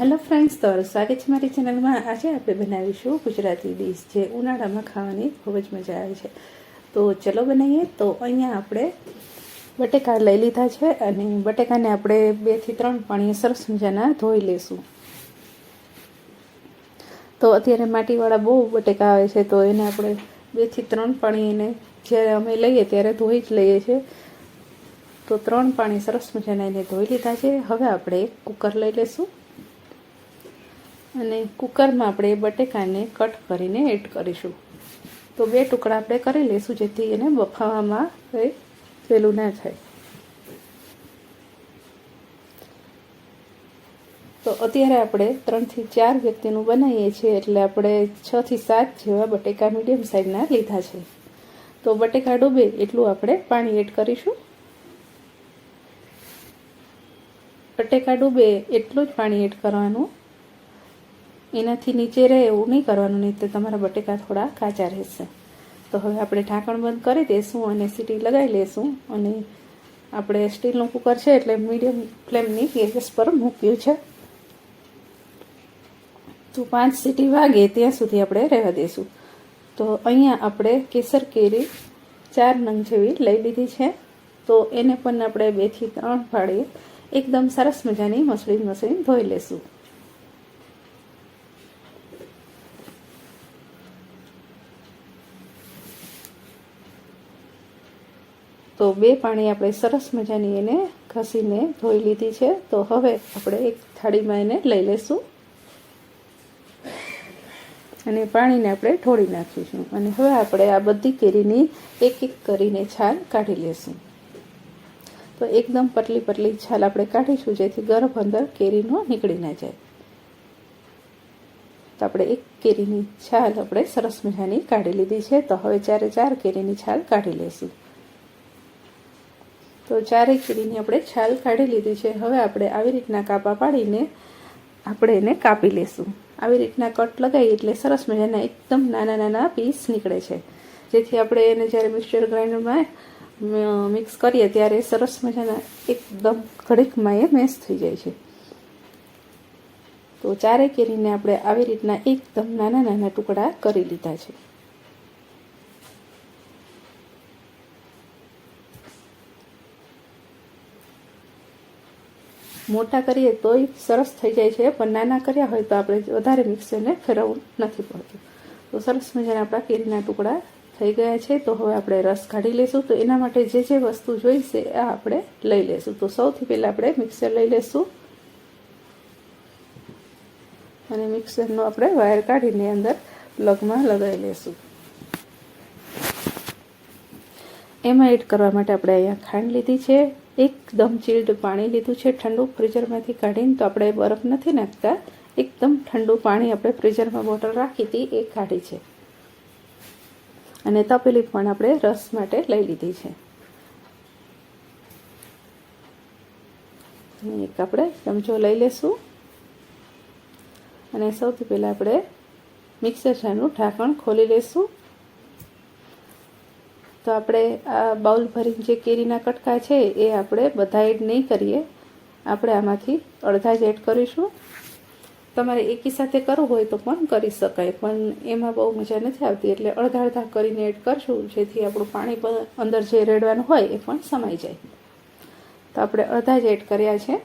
Hello friends તમારું સ્વાગત છે મારી ચેનલમાં. આજે આપણે બનાવીશું ગુજરાતી ડીશ જે ઉનાળામાં ખાવાની ખૂબ જ મજા આવે છે. તો ચલો બનાવીએ. તો અહીંયા આપણે બટેકા લઈ લીધા છે અને બટેકાને આપણે બેથી ત્રણ પાણીએ સરસ મજાના ધોઈ લેશું. તો અત્યારે માટીવાળા બહુ બટેકા આવે છે, તો એને આપણે બેથી ત્રણ પાણી એને જ્યારે અમે લઈએ ત્યારે ધોઈ જ લઈએ છીએ. તો ત્રણ પાણી સરસ મજાના એને ધોઈ લીધા છે. હવે આપણે એક કુકર લઈ લઈશું અને કુકરમાં આપણે બટેકાને કટ કરીને એડ કરીશું. તો બે ટુકડા આપણે કરી લઈશું જેથી એને બફાવામાં કંઈ પેલું ના થાય. તો અત્યારે આપણે ત્રણથી ચાર વ્યક્તિનું બનાવીએ છીએ એટલે આપણે છથી સાત જેવા બટેકા મીડિયમ સાઇઝના લીધા છે. તો બટેકા ડૂબે એટલું આપણે પાણી એડ કરીશું. બટેકા ડૂબે એટલું જ પાણી એડ કરવાનું. એનાથી નીચે રહે એવું નહીં કરવાનું, નહીં તો તમારા બટેકા થોડા કાચા રહેશે. તો હવે આપણે ઢાંકણ બંધ કરી દઈશું અને સીટી લગાવી લઈશું અને આપણે સ્ટીલનું કુકર છે એટલે મીડિયમ ફ્લેમની ગેસ પર મૂક્યું છે. તો પાંચ સીટી વાગે ત્યાં સુધી આપણે રહેવા દઈશું તો અહીંયા આપણે કેસર કેરી ચાર નંગ જેવી લઈ લીધી છે. તો એને પણ આપણે બેથી ત્રણ ફાળીએ એકદમ સરસ મજાની મસળી મસળી ધોઈ લેશું. તો બે પાણી આપણે સરસ મજાની એને ઘસીને ધોઈ લીધી છે. તો હવે આપણે એક થાળીમાં એને લઈ લેશું. અને પાણીને આપણે ઢોળી નાખીશું. અને હવે આપણે આ બધી કેરીની એક એક કરીને છાલ કાઢી લેશું. તો એકદમ પતલી પતલી છાલ આપણે કાઢીશું, જેથી ગરમ અંદર કેરીનો નીકળી ના જાય. તો આપણે એક કેરીની છાલ આપણે સરસ મજાની કાઢી લીધી છે. તો હવે ચારે ચાર કેરીની છાલ કાઢી લઈશું તો ચારેય કેરીની આપણે છાલ કાઢી લીધી છે. હવે આપણે આવી રીતના કાપા પાડીને આપણે એને કાપી લેશું. આવી રીતના કટ લગાવી એટલે સરસ મજાના એકદમ નાના નાના પીસ નીકળે છે. જેથી આપણે એને જ્યારે મિક્સચર ગ્રાઇન્ડરમાં મિક્સ કરીએ ત્યારે સરસ મજાના એકદમ ઘડીકમાં એ મેશ થઈ જાય છે. તો ચારેય કેરીને આપણે આવી રીતના એકદમ નાના નાના ટુકડા કરી લીધા છે. મોટા કરીએ તોય સરસ થઈ જાય છે, પણ નાના કર્યા હોય તો આપણે વધારે મિક્સરને ફેરવવું નથી પડતું. તો સરસ મજાના આપણા કેરીના ટુકડા થઈ ગયા છે, તો હવે આપણે રસ કાઢી લઈશું. તો એના માટે જે જે વસ્તુ જોઈશે આ આપણે લઈ લઈશું. તો સૌથી પહેલાં આપણે મિક્સર લઈ લઈશું. અને મિક્સરનો આપણે વાયર કાઢીને અંદર પ્લગમાં લગાવી લઈશું. એમાં એડ કરવા માટે આપણે અહીંયા ખાંડ લીધી છે. એકદમ ચીલ્ડ પાણી લીધું છે. ઠંડુ ફ્રીઝરમાંથી કાઢીને તો આપણે બરફ નથી નાખતા. એકદમ ઠંડુ પાણી આપણે ફ્રીઝરમાં બોટલ રાખી હતી એ કાઢી છે. અને તપેલી પણ આપણે રસ માટે લઈ લીધી છે. એક આપણે ચમચો લઈ લેશું. અને સૌથી પહેલાં આપણે મિક્સર જારનું ઢાંકણ ખોલી લઈશું તો આપણે આ બાઉલ ભરીને જે કેરીના કટકા છે, એ આપણે બધા એડ નહીં કરીએ. આપણે આમાંથી અડધા જ એડ કરીશું. તમારે એકી સાથે કરવું હોય તો પણ કરી શકાય, પણ એમાં બહુ મજા નથી આવતી. એટલે અડધા અડધા કરીને એડ કરશું, જેથી આપણું પાણી પણ અંદર જે રેડવાનું હોય એ પણ સમાઈ જાય. તો આપણે અડધા જ એડ કર્યા છે.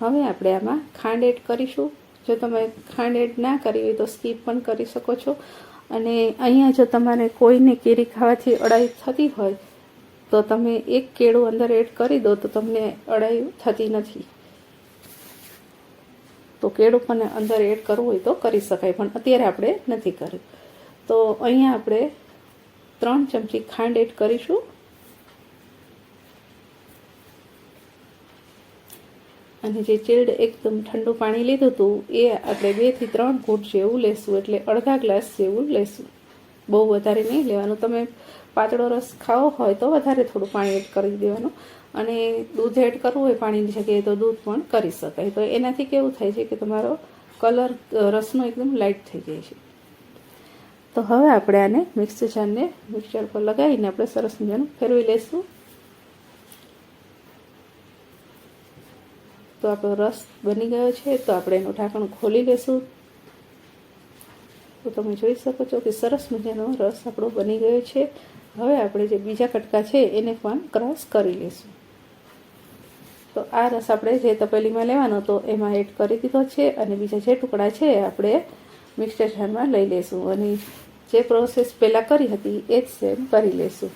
હવે આપણે આમાં ખાંડ એડ કરીશું. જો તમે ખાંડ એડ ના કરી હોય તો સ્કીપ પણ કરી શકો છો. અને અહીંયા જો તમારે કોઈને કેરી ખાવાથી અડાઈ થતી હોય, તો તમે એક કેળું અંદર એડ કરી દો તો તમને અડાઈ થતી નથી. તો કેળું પણ અંદર એડ કરવું હોય તો કરી શકાય, પણ અત્યારે આપણે નથી કર્યું. તો અહીંયા આપણે ત્રણ ચમચી ખાંડ એડ કરીશું. અને જે ચિલ્ડ એકદમ ઠંડુ પાણી લીધું હતું, એ આપણે બેથી ત્રણ ઘૂંટ જેવું લેશું, એટલે અડધા ગ્લાસ જેવું લેશું. બહુ વધારે નહીં લેવાનું. તમે પાતળો રસ ખાવો હોય તો વધારે થોડું પાણી એડ કરી દેવાનું. અને દૂધ એડ કરવું હોય પાણીની જગ્યાએ તો દૂધ પણ કરી શકાય. તો એનાથી કેવું થાય છે કે તમારો કલર રસનો એકદમ લાઇટ થઈ જાય છે. તો હવે આપણે આને મિક્સર જારને મિક્સર પર લગાવીને આપણે સરસ મજાનું ફેરવી લઈશું તો આપણો રસ બની ગયો છે, તો આપણે એનું ઢાંકણ ખોલી લેશું. તો તમે જોઈ શકો છો કે સરસ મજાનો રસ આપણો બની ગયો છે. હવે આપણે જે બીજા કટકા છે, એને પણ ક્રોસ કરી લઈશું તો આ રસ આપણે જે તપેલીમાં લેવાનો તો એમાં એડ કરી દીધો છે અને બીજા જે ટુકડા છે, આપણે મિક્સર જારમાં લઈ લેશું અને જે પ્રોસેસ પહેલાં કરી હતી, એ જ સેમ કરી લેશું.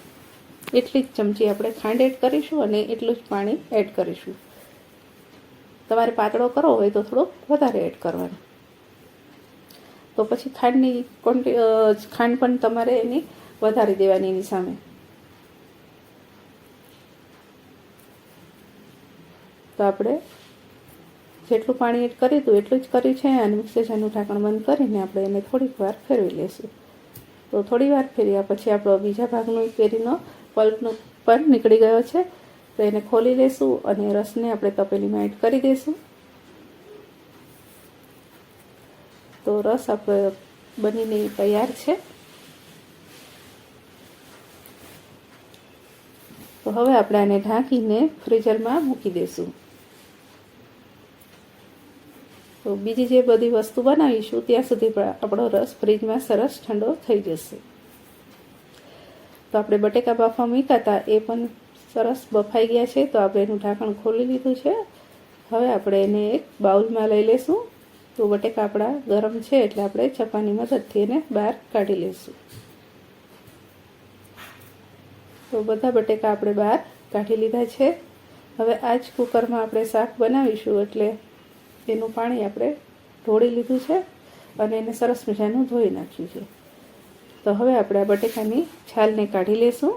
એટલી જ ચમચી આપણે ખાંડ એડ કરીશું અને એટલું જ પાણી એડ કરીશું. તમારે પાતળો કરવો હોય તો થોડો વધારે એડ કરવાનો. તો પછી ખાંડની ક્વોન્ટી ખાંડ પણ તમારે એની વધારી દેવાની એની સામે. તો આપણે જેટલું પાણી એડ કર્યું હતું એટલું જ કર્યું છે અને મિક્સર ઢાંકણ બંધ કરીને આપણે એને થોડીક વાર ફેરવી લઈશું. તો થોડી વાર ફેર્યા પછી આપણો બીજા ભાગનો કેરીનો પલ્પનો પણ નીકળી ગયો છે. તો એને ખોલી લેશું અને રસને આપણે તપેલીમાં એડ કરી દઈશું તો રસ આપણે બનીને તૈયાર છે. તો હવે આપણે આને ઢાંકીને ફ્રીઝરમાં મૂકી દઈશું તો બીજી જે બધી વસ્તુ બનાવીશું, ત્યાં સુધી આપણો રસ ફ્રીજમાં સરસ ઠંડો થઈ જશે. તો આપણે બટેકા બાફા મૂક્યા હતા, એ પણ સરસ બફાઈ ગયા છે, તો આપણે એનું ઢાંકણ ખોલી લીધું છે. હવે આપણે એને એક બાઉલમાં લઈ લેશું. તો બટેકા આપણા ગરમ છે, એટલે આપણે ચપાની મદદથી એને બહાર કાઢી લઈશું તો બધા બટેકા આપણે બહાર કાઢી લીધા છે. હવે આ જ કુકરમાં આપણે શાક બનાવીશું, એટલે એનું પાણી આપણે ઢોળી લીધું છે અને એને સરસ મજાનું ધોઈ નાખ્યું છે. તો હવે આપણે આ બટેકાની છાલને કાઢી લઈશું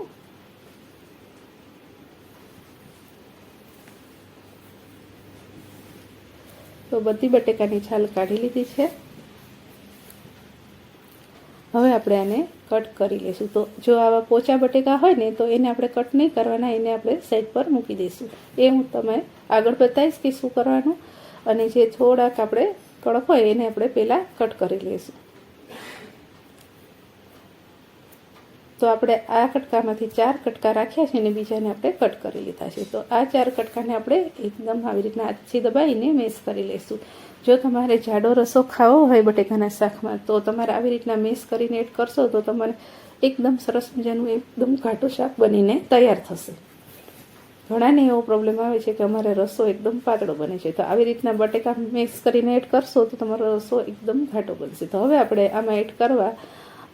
તો બધી બટેકાની છાલ કાઢી લીધી છે. હવે આપણે આને કટ કરી લઈશું. તો જો આવા પોચા બટેકા હોય ને, તો એને આપણે કટ નહીં કરવાના, એને આપણે સાઈડ પર મૂકી દઈશું. એ હું તમે આગળ બતાવીશ કે શું કરવાનું. અને જે થોડાક આપણે કડક હોય, એને આપણે પહેલાં કટ કરી લઈશું. તો આપણે આ કટકામાંથી ચાર કટકા રાખ્યા છે અને બીજાને આપણે કટ કરી લીધા છે. તો આ ચાર કટકાને આપણે એકદમ આવી રીતના હાથથી દબાવીને મેશ કરી લઈશું. જો તમારે જાડો રસો ખાવો હોય બટેકાના શાકમાં, તો તમારે આવી રીતના મેશ કરીને એડ કરશો તો તમારે એકદમ સરસ મજાનું એકદમ ઘાટું શાક બનીને તૈયાર થશે. ઘણાને એવો પ્રોબ્લેમ આવે છે કે અમારે રસો એકદમ પાતળો બને છે. તો આવી રીતના બટેકા મિક્સ કરીને એડ કરશો તો તમારો રસો એકદમ ઘાટો બનશે. તો હવે આપણે આમાં એડ કરવા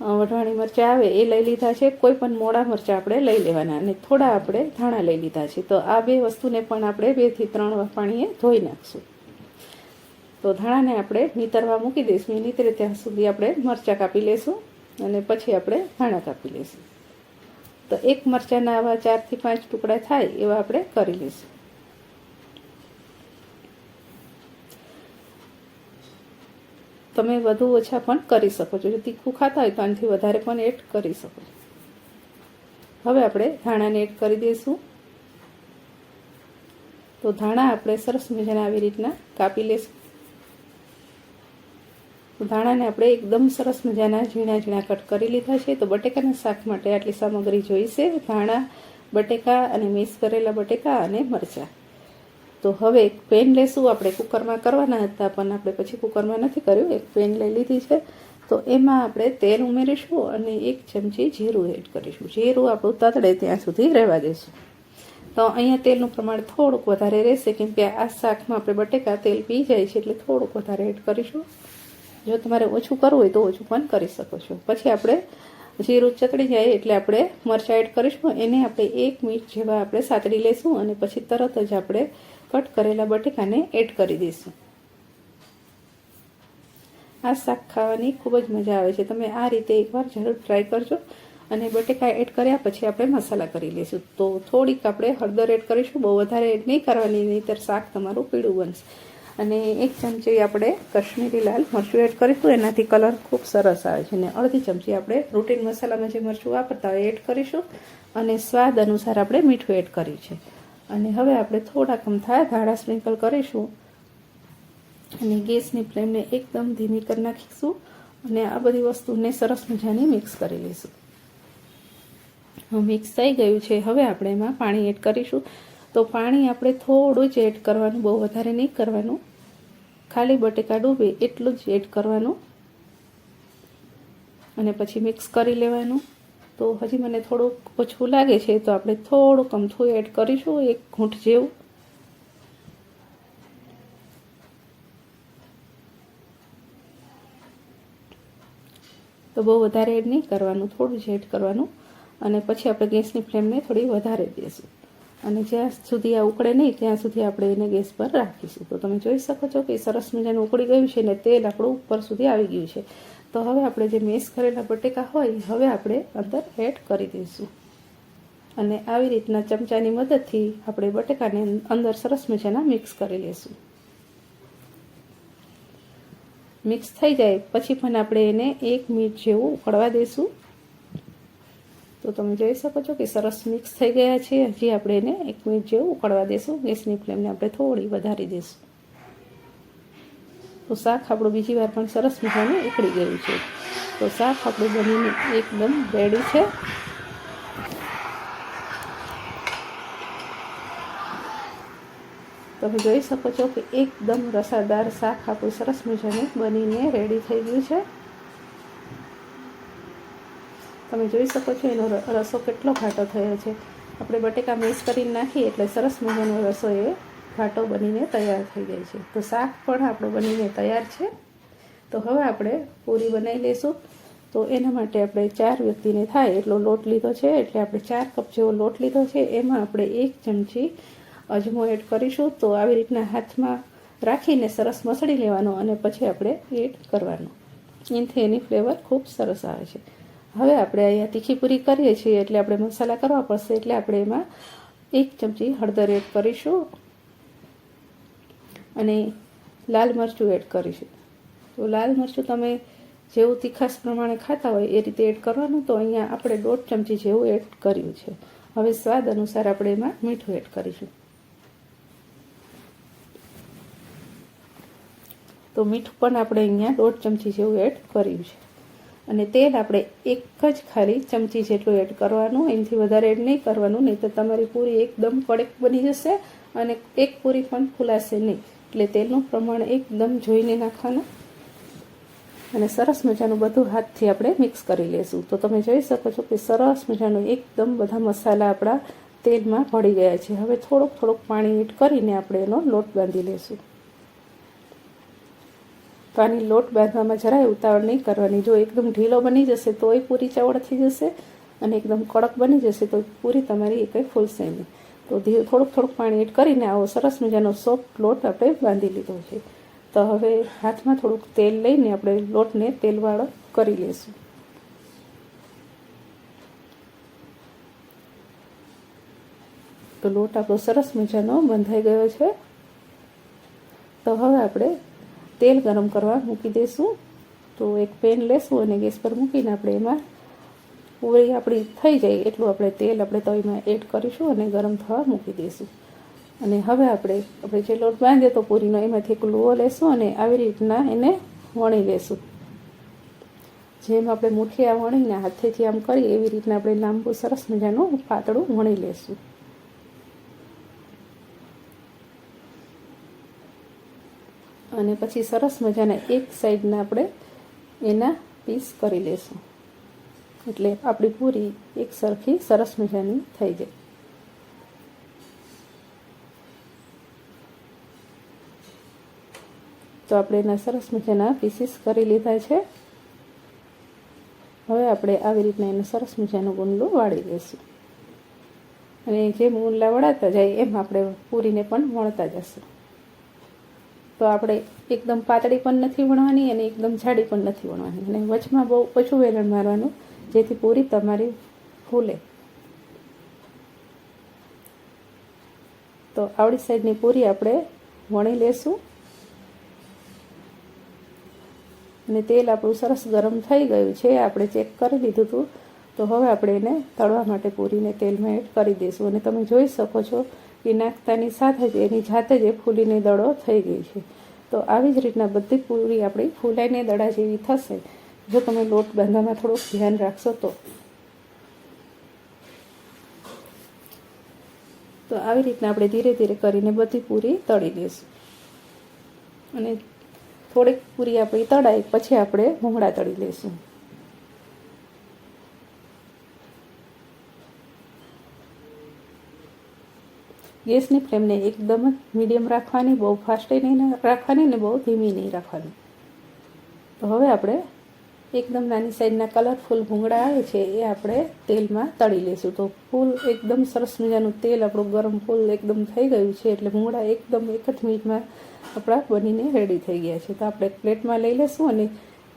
વઢવાણી મરચાં આવે એ લઈ લીધા છે. કોઈ પણ મોડા મરચાં આપણે લઈ લેવાના અને થોડા આપણે ધાણા લઈ લીધા છે. તો આ બે વસ્તુને પણ આપણે બેથી ત્રણ પાણીએ ધોઈ નાખશું. તો ધાણાને આપણે નીતરવા મૂકી દઈશું. નીતરે ત્યાં સુધી આપણે મરચાં કાપી લઈશું અને પછી આપણે ધાણા કાપી લઈશું તો એક મરચાંના આવા ચારથી પાંચ ટુકડા થાય એવા આપણે કરી લઈશું. તમે વધુ ઓછા પણ કરી શકો છો. જો તીખું ખાતા હોય તો આનાથી વધારે પણ એડ કરી શકો હવે આપણે ધાણાને એડ કરી દઈશું. તો ધાણા આપણે સરસ મજાના આવી રીતના કાપી લઈશું ધાણાને આપણે એકદમ સરસ મજાના ઝીણા ઝીણા કટ કરી લીધા છે. તો બટેકાના શાક માટે આટલી સામગ્રી જોઈશે. ધાણા, બટેકા અને મિક્સ કરેલા બટેકા અને મરચાં. તો હવે એક પેન લેશું. આપણે કુકરમાં કરવાના હતા, પણ આપણે પછી કુકરમાં નથી કર્યું. એક પેન લઈ લીધી છે. તો એમાં આપણે તેલ ઉમેરીશું અને એક ચમચી જીરું એડ કરીશું. જીરું આપણું તતડે ત્યાં સુધી રહેવા દઈશું તો અહીંયા તેલનું પ્રમાણ થોડુંક વધારે રહેશે, કેમ કે આ શાકમાં આપણે બટેકા તેલ પી જાય છે એટલે થોડુંક વધારે એડ કરીશું. જો તમારે ઓછું કરવું હોય તો ઓછું પણ કરી શકો છો. પછી આપણે જીરું ચકડી જાય એટલે આપણે મરચાં એડ કરીશું. એને આપણે એક મિનિટ જેવા આપણે સાતડી લઈશું અને પછી તરત જ આપણે કટ કરેલા બટેકાને એડ કરી દઈશું. આ શાક ખાવાની ખૂબ જ મજા આવે છે. તમે આ રીતે એકવાર જરૂર ટ્રાય કરજો અને બટેકા એડ કર્યા પછી આપણે મસાલા કરી લઈશું. તો થોડીક આપણે હળદર એડ કરીશું. બહુ વધારે એડ નહીં કરવાની, નહીંતર શાક તમારું પીળું બનશે. અને એક ચમચી આપણે કશ્મીરી લાલ મરચું એડ કરીશું. એનાથી કલર ખૂબ સરસ આવે છે. અને અડધી ચમચી આપણે રૂટીન મસાલામાં જે મરચું વાપરતા હોય એડ કરીશું. અને સ્વાદ અનુસાર આપણે મીઠું એડ કર્યું છે. અને હવે આપણે થોડા કમથા ધાણા સ્પ્રિંકલ કરીશું. અને ગેસની ફ્લેમને એકદમ ધીમી કરી નાખીશું. અને આ બધી વસ્તુને સરસ મજાની મિક્સ કરી લઈશું. મિક્સ થઈ ગયું છે. હવે આપણે એમાં પાણી એડ કરીશું. તો પાણી આપણે થોડું જ એડ કરવાનું, બહુ વધારે નહીં કરવાનું. ખાલી બટેકા ડૂબે એટલું જ એડ કરવાનું. અને પછી મિક્સ કરી લેવાનું. તો હજી મને થોડુંક ઓછું લાગે છે, તો આપણે થોડુંક અમથું એડ કરીશું, એક ઘૂંટ જેવું. તો બહુ વધારે એડ નહીં કરવાનું, થોડું જ એડ કરવાનું. અને પછી આપણે ગેસની ફ્લેમને થોડી વધારે દઈશું અને જ્યાં સુધી આ ઉકળે નહીં, ત્યાં સુધી આપણે એને ગેસ પર રાખીશું. તો તમે જોઈ શકો છો કે સરસ મજાનું ઉકળી ગયું છે ને તેલ આપણું ઉપર સુધી આવી ગયું છે. તો હવે આપણે જે મેસ કરેલા બટેકા હોય, હવે આપણે અંદર એડ કરી દઈશું. અને આવી રીતના ચમચાની મદદથી આપણે બટેકાને અંદર સરસ મજાના મિક્સ કરી લઈશું મિક્સ થઈ જાય, પછી પણ આપણે એને એક મિનિટ જેવું ઉકળવા દઈશું. તો તમે જોઈ શકો છો કે સરસ મિક્સ થઈ ગયા છે. હજી આપણે એને એક મિનિટ જેવું ઉકળવા દઈશું ગેસની ફ્લેમને આપણે થોડી વધારી દઈશું તો શાક આપણું બીજી વાર પણ સરસ મજાનું ઉકળી ગયું છે. તો શાક આપણું બનીને એકદમ રેડી છે. તમે જોઈ શકો છો કે એકદમ રસાદાર શાક આપણું સરસ મજાનું બનીને રેડી થઈ ગયું છે. તમે જોઈ શકો છો એનો રસો કેટલો ઘાટો થયો છે. આપણે બટેકા મિક્સ કરીને નાખીએ એટલે સરસ મજાનો રસો એ ઘાટો બનીને તૈયાર થઈ જાય છે. તો શાક પણ આપણું બનીને તૈયાર છે. તો હવે આપણે પૂરી બનાવી લઈશું તો એના માટે આપણે ચાર વ્યક્તિને થાય એટલો લોટ લીધો છે, એટલે આપણે ચાર કપ જેવો લોટ લીધો છે. એમાં આપણે એક ચમચી અજમો એડ કરીશું. તો આવી રીતના હાથમાં રાખીને સરસ મસળી લેવાનો અને પછી આપણે એડ કરવાનો. એનાથી એની ફ્લેવર ખૂબ સરસ આવે છે. હવે આપણે અહીંયા તીખી પૂરી કરીએ છીએ એટલે આપણે મસાલા કરવા પડશે એટલે આપણે એમાં એક ચમચી હળદર એડ કરીશું અને લાલ મરચું એડ કરીશું. તો લાલ મરચું તમે જેવું તીખાશ પ્રમાણે ખાતા હોય એ રીતે એડ કરવાનું. તો અહીંયા આપણે દોઢ ચમચી જેવું એડ કર્યું છે. હવે સ્વાદ અનુસાર આપણે એમાં મીઠું એડ કરીશું. તો મીઠું પણ આપણે અહીંયા દોઢ ચમચી જેવું એડ કર્યું છે. અને તેલ આપણે એક જ ખાલી ચમચી જેટલું એડ કરવાનું, એનાથી વધારે એડ નહીં કરવાનું, નહીં તો તમારી પૂરી એકદમ કડક બની જશે અને એક પૂરી પણ ફૂલાશે નહીં. એટલે તેલનું પ્રમાણ એકદમ જોઈને નાખવાનું. અને સરસ મજાનું બધું હાથથી આપણે મિક્સ કરી લેશું. તો તમે જોઈ શકો છો કે સરસ મજાનું એકદમ બધા મસાલા આપણા તેલમાં ભળી ગયા છે. હવે થોડુંક થોડુંક પાણી એડ કરીને આપણે એનો લોટ બાંધી લેશું. તો આની લોટ બાંધવામાં જરાય ઉતાવળ નહીં કરવાની. જો એકદમ ઢીલો બની જશે તોય પૂરી ચાવળ થઈ જશે અને એકદમ કડક બની જશે તો પૂરી તમારી એ કંઈ ફૂલશે નહીં. તો ધીરે થોડુંક થોડુંક પાણી એડ કરીને આવો સરસ મજાનો સોફ્ટ લોટ આપણે બાંધી લીધો છે. તો હવે હાથમાં થોડુંક તેલ લઈને આપણે લોટને તેલવાળો કરી લઈશું. તો લોટ આપણો સરસ મજાનો બંધાઈ ગયો છે. તો હવે આપણે તેલ ગરમ કરવા મૂકી દઈશું તો એક પેન લેશું અને ગેસ પર મૂકીને આપણે એમાં પૂરી આપણી થઈ જાય એટલું આપણે તેલ આપણે તવીમાં એડ કરીશું અને ગરમ થવા મૂકી દઈશું અને હવે આપણે આપણે જે લોટ બાંધે તો પૂરીનો એમાંથી એક લુઓ લેશું અને આવી રીતના એને વણી લેશું. જેમ આપણે મુઠિયા વણીને હાથેથી આમ કરીએ, એવી રીતના આપણે લાંબુ સરસ મજાનું પાતળું વણી લેશું. અને પછી સરસ મજાના એક સાઈડના આપણે એના પીસ કરી લેશું. એટલે આપણી પૂરી એક સરખી સરસ મજાની થઈ જાય. તો આપણે એના સરસ મજાના પીસીસ કરી લીધા છે. હવે આપણે આવી રીતના એને સરસ મજાનું ગુંડલું વાળી લઈશું. અને જેમ ગુંડલા વળાતા જાય એમ આપણે પૂરીને પણ વણતા જશું. તો આપણે એકદમ પાતળી પણ નથી વણવાની અને એકદમ જાડી પણ નથી વણવાની. અને વચમાં બહુ ઓછું વેલણ મારવાનું, જેથી પૂરી તમારી ફૂલે. તો આવડી સાઈડની પૂરી આપણે વણી લેશું. અને તેલ આપણું સરસ ગરમ થઈ ગયું છે, આપણે ચેક કરી લીધું હતું. તો હવે આપણે એને તળવા માટે પૂરીને તેલમાં એડ કરી દઈશું. અને તમે જોઈ શકો છો એ નાખતાની સાથે જ, એની જાતે જ એ ફૂલીને દડો થઈ ગઈ છે. તો આવી જ રીતના બધી પૂરી આપણી ફૂલાઈને દડા જેવી થશે. જો તમે લોટ બાંધવામાં થોડુંક ધ્યાન રાખશો તો. તો આવી રીતના આપણે ધીરે ધીરે કરીને બધી પૂરી તળી લઈશું. અને થોડીક પૂરી આપણી તળાય પછી આપણે ભૂંગળા તળી લઈશું. ગેસની ફ્લેમને એકદમ મીડિયમ રાખવાની, બહુ ફાસ્ટ નહીં રાખવાની ને બહુ ધીમી નહીં રાખવાની. તો હવે આપણે એકદમ નાની સાઈઝના કલરફુલ ભૂંગળા આવે છે, એ આપણે તેલમાં તળી લઈશું. તો ફૂલ એકદમ સરસ મજાનું તેલ, આપણું ગરમ ફૂલ એકદમ થઈ ગયું છે, એટલે ભૂંગળા એકદમ એક જ મિનિટમાં આપણા બનીને રેડી થઈ ગયા છે. તો આપણે પ્લેટમાં લઈ લઈશું અને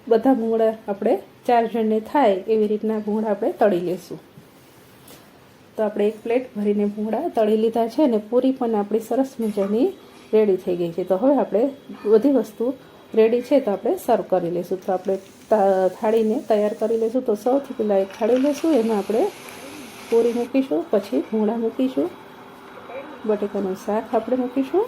બધા ભૂંગળા આપણે ચાર જણને થાય એવી રીતના ભૂંગળા આપણે તળી લઈશું. તો આપણે એક પ્લેટ ભરીને ભૂંગળા તળી લીધા છે અને પૂરી પણ આપણી સરસ મજાની રેડી થઈ ગઈ છે. તો હવે આપણે બધી વસ્તુ રેડી છે તો આપણે સર્વ કરી લઈશું. તો આપણે થાળીને તૈયાર કરી લઈશું. તો સૌથી પહેલાં એક થાળી લઈશું, એમાં આપણે પૂરી મૂકીશું, પછી ભૂંગળા મૂકીશું, બટેકાનું શાક આપણે મૂકીશું.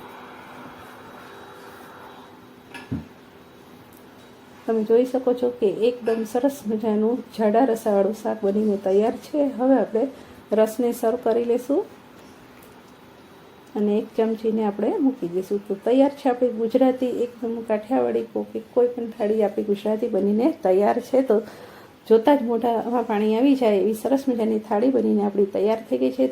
તમે જોઈ શકો છો કે એકદમ સરસ મજાનું જાડા રસાવાળું શાક બનીને તૈયાર છે. હવે આપણે રસને સર્વ કરી લઈશું અને એક ચમચીને આપણે મૂકી દઈશું. તો તૈયાર છે આપણી ગુજરાતી એકદમ કાઠિયાવાડી કોકી કોઈ પણ થાળી આપણી ગુજરાતી બનીને તૈયાર છે. તો જોતાં જ મોઢામાં પાણી આવી જાય એવી સરસ મજાની થાળી બનીને આપણી તૈયાર થઈ ગઈ છે.